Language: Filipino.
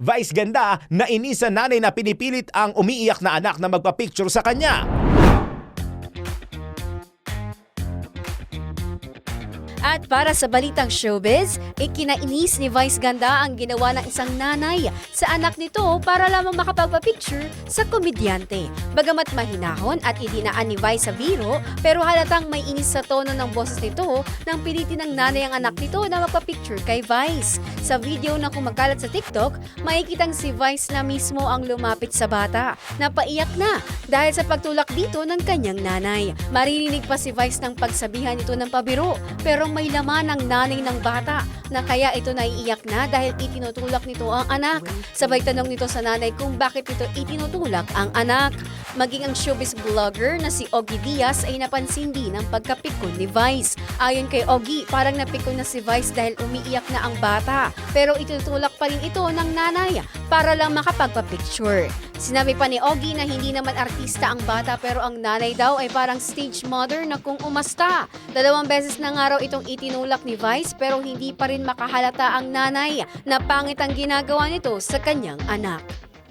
Vice ganda na inis sa nanay na pinipilit ang umiiyak na anak na magpa-picture sa kanya. At para sa balitang showbiz, ikinainis ni Vice Ganda ang ginawa ng isang nanay sa anak nito para lamang makapagpa-picture sa komedyante. Bagamat mahinahon at idinaan ni Vice sa biro, pero halatang may inis sa tono ng boses nito nang pilitin ng nanay ang anak nito na magpa-picture kay Vice. Sa video na kumakalat sa TikTok, makikitang si Vice na mismo ang lumapit sa bata. Napaiyak na dahil sa pagtulak dito ng kanyang nanay. Maririnig pa si Vice ng pagsabihan ito ng pabiro, pero may laman ang nanay ng bata na kaya ito naiiyak na dahil itinutulak nito ang anak. Sabay tanong nito sa nanay kung bakit ito itinutulak ang anak. Maging ang showbiz vlogger na si Ogie Diaz ay napansin din ang pagkapikon ni Vice. Ayon kay Ogie, parang napikon na si Vice dahil umiiyak na ang bata. Pero itutulak pa rin ito ng nanay para lang makapagpa-picture. Sinabi pa ni Ogie na hindi naman artista ang bata pero ang nanay daw ay parang stage mother na kung umasta. Dalawang beses na nga raw itong itinulak ni Vice pero hindi pa rin makahalata ang nanay na pangit ang ginagawa nito sa kanyang anak.